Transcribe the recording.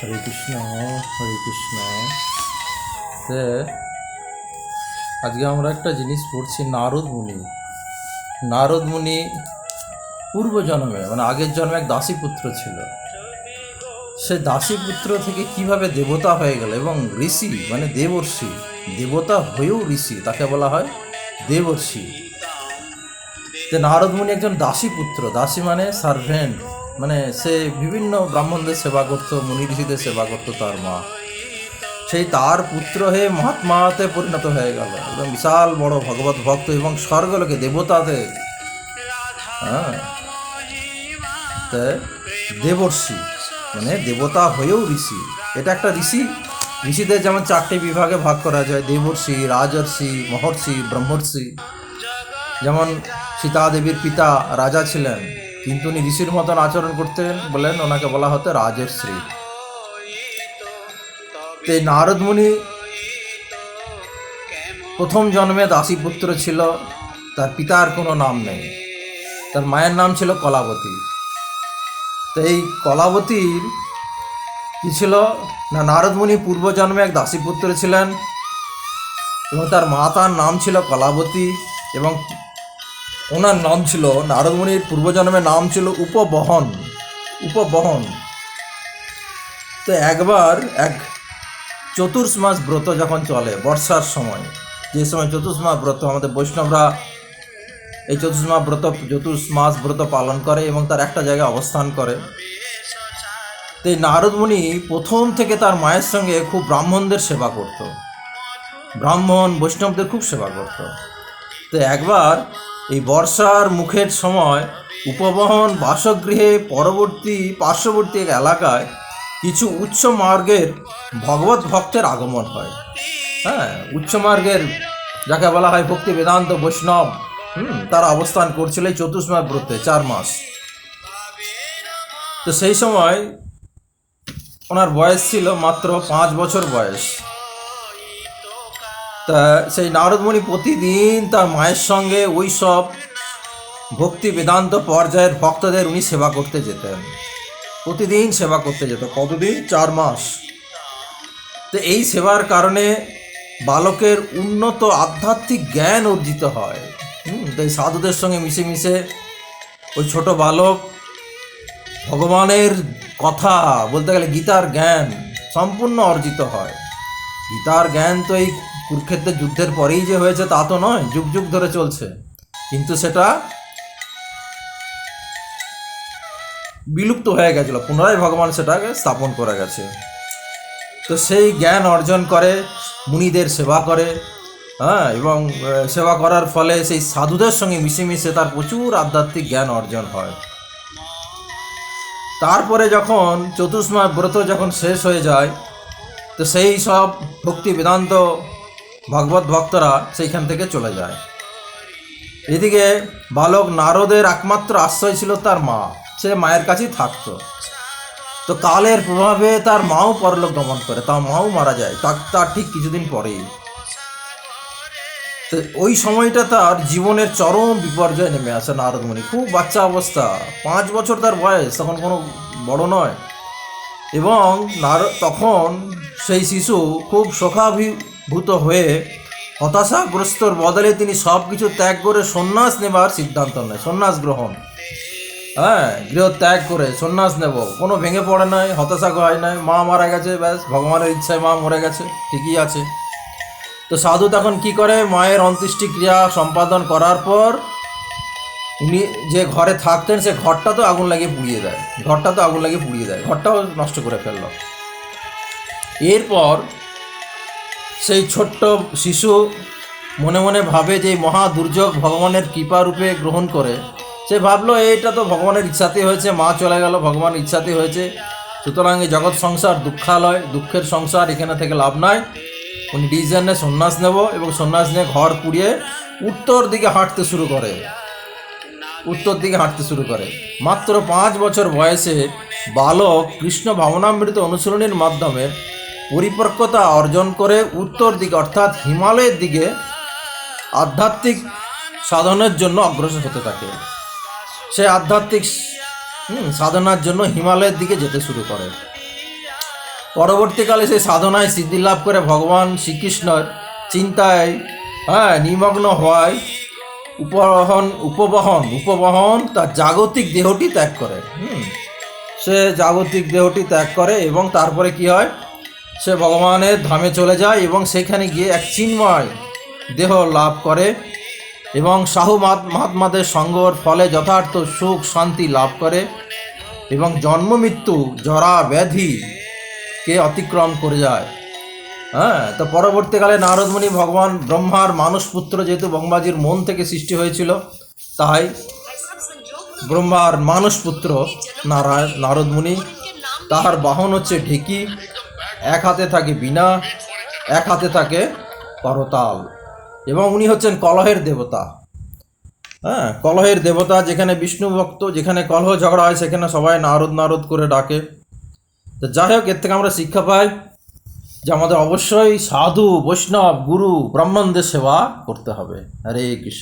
হরে কৃষ্ণ হরে কৃষ্ণ আজকে আমরা একটা জিনিস পড়ছি নারদ মুনি। নারদ মুনি পূর্ব জন্মে মানে আগের জন্মে এক দাসী পুত্র ছিল। সে দাসী পুত্র থেকে কীভাবে দেবতা হয়ে গেল এবং ঋষি মানে দেবর্ষি, দেবতা হয়েও ঋষি, তাকে বলা হয় দেবর্ষি। যে নারদ মুনি একজন দাসী পুত্র, দাসী মানে সার্ভেন্ট। মানে সে বিভিন্ন ব্রাহ্মণদের সেবা করতো, মুনি ঋষিদের সেবা করতো তার মা। সেই তার পুত্র হয়ে মহাত্মাতে পরিণত হয়ে গেল। একদম বিশাল বড় ভগবত ভক্ত এবং স্বর্গলোকে, দেবতাতে। হ্যাঁ। দেবর্ষি মানে দেবতা হয়েও ঋষি। এটা একটা ঋষি। ঋষিদের যেমন চারটি বিভাগে ভাগ করা যায়, দেবর্ষি, রাজর্ষি, মহর্ষি, ব্রহ্মর্ষি। যেমন সীতা দেবীর পিতা রাজা ছিলেন কিন্তু উনি ঋষির মতন আচরণ করতেন বলেন ওনাকে বলা হতো রাজশ্রী তো এই নারদ মুনি প্রথম জন্মে দাসী পুত্র ছিল, তার পিতার কোনো নাম নেই। তার মায়ের নাম ছিল কলাবতী। তো এই কলাবতীর কি ছিল? না, নারদ মুনি পূর্বজন্মে এক দাসী পুত্র ছিলেন এবং তার মাতার নাম ছিল কলাবতী এবং ওনার নাম ছিল নারদমণির পূর্বজন্মের নাম ছিল উপবহন উপবহন। তো একবার এক চতুর্থ মাস ব্রত যখন চলে বর্ষার সময়, যে সময় চতুর্থ মাস ব্রত, আমাদের বৈষ্ণবরা এই চতুর্থ মাস ব্রত চতুর্থ মাস ব্রত পালন করে এবং তার একটা জায়গায় অবস্থান করে। তো এই নারদমণি প্রথম থেকে তার মায়ের সঙ্গে খুব ব্রাহ্মণদের সেবা করত। ব্রাহ্মণ, বৈষ্ণবদের খুব সেবা করত। তো একবার এই বর্ষার মুখের সময় উপবহন, বাসগৃহে, পরবর্তী, পার্শ্ববর্তী এলাকায় কিছু উচ্চ মার্গের ভগবত ভক্তের আগমন হয়। হ্যাঁ উচ্চ মার্গের যাকে বলা হয় ভক্তি বেদান্ত বৈষ্ণব তারা অবস্থান করছিল এই চতুর্মাস ব্রতে চার মাস। তো সেই সময় ওনার বয়স ছিল মাত্র পাঁচ বছর বয়স। তা সেই নারদমণি প্রতিদিন তার মায়ের সঙ্গে ওই সব ভক্তি বেদান্ত পর্যায়ের ভক্তদের উনি সেবা করতে যেতেন। প্রতিদিন সেবা করতে যেত। কতদিন? চার মাস। তো এই সেবার কারণে বালকের উন্নত আধ্যাত্মিক জ্ঞান অর্জিত হয়। হুম, তো এই সাধুদের সঙ্গে মিশে মিশে ওই ছোট বালক ভগবানের কথা বলতে গেলে গীতার জ্ঞান সম্পূর্ণ অর্জিত হয়। গীতার জ্ঞান তো এই কুরুক্ষেত্রের যুদ্ধের পরেই যে হয়েছে তা তো নয়, যুগ যুগ ধরে চলছে। কিন্তু সেটা বিলুপ্ত হয়ে গেছিল, পুনরায় ভগবান সেটাকে স্থাপন করে গেছে। তো সেই জ্ঞান অর্জন করে, মুনিদের সেবা করে হ্যাঁ এবং সেবা করার ফলে সেই সাধুদের সঙ্গে মিশে মিশে তার প্রচুর আধ্যাত্মিক জ্ঞান অর্জন হয়। তারপরে যখন চতুষ্মা ব্রত যখন শেষ হয়ে যায়, তো সেই সব ভক্তি বেদান্ত ভগবত ভক্তরা সেইখান থেকে চলে যায়। এদিকে বালক নারদের একমাত্র আশ্রয় ছিল তার মা। সে মায়ের কাছেই থাকতো। তো কালের প্রভাবে তার মাও পরলোক গমন করে, তার মাও মারা যায়। তার ঠিক কিছুদিন পরেই। তো ওই সময়টা তার জীবনের চরম বিপর্যয় নেমে আসে নারদমণি। খুব বাচ্চা অবস্থা। পাঁচ বছর তার বয়স, তখন কোনো বড় নয়। এবং নার, তখন সেই শিশু খুব শোকাভিভূত হয়ে হতাশাগ্রস্তর বদলে তিনি সব কিছু ত্যাগ করে সন্ন্যাস নেবার সিদ্ধান্ত নেয়, সন্ন্যাস গ্রহণ। হ্যাঁ গৃহ ত্যাগ করে সন্ন্যাস নেব। কোনো ভেঙে পড়ে নাই, হতাশা হয় নাই, মা মারা গেছে, ব্যাস, ভগবানের ইচ্ছায় মা মরে গেছে, ঠিকই আছে। তো সাধু তখন কি করে? মায়ের অন্ত্যেষ্টি ক্রিয়া সম্পাদন করার পর উনি যে ঘরে থাকতেন, সে ঘরটা তো আগুন লাগিয়ে পুড়িয়ে দেয়। ঘরটা তো আগুন লাগিয়ে পুড়িয়ে দেয়, ঘরটাও নষ্ট করে ফেলল। এরপর সেই ছোট্ট শিশু মনে মনে ভাবে যে মহা দুর্যোগ ভগবানের কৃপা রূপে গ্রহণ করে। সে ভাবলো, এইটা তো ভগবানের ইচ্ছাতে হয়েছে, মা চলে গেল ভগবানের ইচ্ছাতে হয়েছে। সুতরাং এই জগৎ সংসার দুঃখালয়, দুঃখের সংসার এখানে থেকে লাভ নাই উনি ডিসিশনে সন্ন্যাস নেব এবং সন্ন্যাস নিয়ে ঘর পুড়িয়ে উত্তর দিকে হাঁটতে শুরু করে। উত্তর দিকে হাঁটতে শুরু করে। মাত্র পাঁচ বছর বয়সে বালক কৃষ্ণ ভাবনামৃত অনুশীলনের মাধ্যমে পরিপক্কতা অর্জন করে উত্তর দিকে, অর্থাৎ হিমালয়ের দিকে আধ্যাত্মিক সাধনের জন্য অগ্রসর হতে থাকে। সে আধ্যাত্মিক সাধনার জন্য হিমালয়ের দিকে যেতে শুরু করে। পরবর্তীকালে সে সাধনায় সিদ্ধি লাভ করে ভগবান শ্রীকৃষ্ণর চিন্তায় হ্যাঁ নিমগ্ন হওয়ায় উপবহন উপবহন উপবহন তার জাগতিক দেহটি ত্যাগ করে। হুম, সে জাগতিক দেহটি ত্যাগ করে এবং তারপরে কি হয়? সে ভগবানের ধামে চলে যায় এবং সেখানে গিয়ে এক চিন্ময় দেহ লাভ করে এবং সাহু মহাত্মাদের সঙ্গর ফলে যথার্থ সুখ, শান্তি লাভ করে এবং জন্ম মৃত্যু, জরা ব্যাধি কে অতিক্রম করে যায়। হ্যাঁ তো পরবর্তীকালে নারদমণি ভগবান ব্রহ্মার মানস পুত্র যেহেতু ব্রহ্মাজির মন থেকে সৃষ্টি হয়েছিল, তাই ব্রহ্মার মানস পুত্র নারায়ণ নারদমণি তাহার বাহন হচ্ছে ঢেকি। এক হাতে থাকে বীণা, এক হাতে থাকে করতাল এবং উনি হচ্ছেন কলহের দেবতা। হ্যাঁ কলহের দেবতা যেখানে বিষ্ণু ভক্ত, যেখানে কলহ ঝগড়া হয়, সেখানে সবাই নারদ নারদ করে ডাকে। তো যাই হোক, এর থেকে আমরা শিক্ষা পাই যে আমাদের অবশ্যই সাধু, বৈষ্ণব, গুরু ব্রাহ্মণদের সেবা করতে হবে। হরে কৃষ্ণ।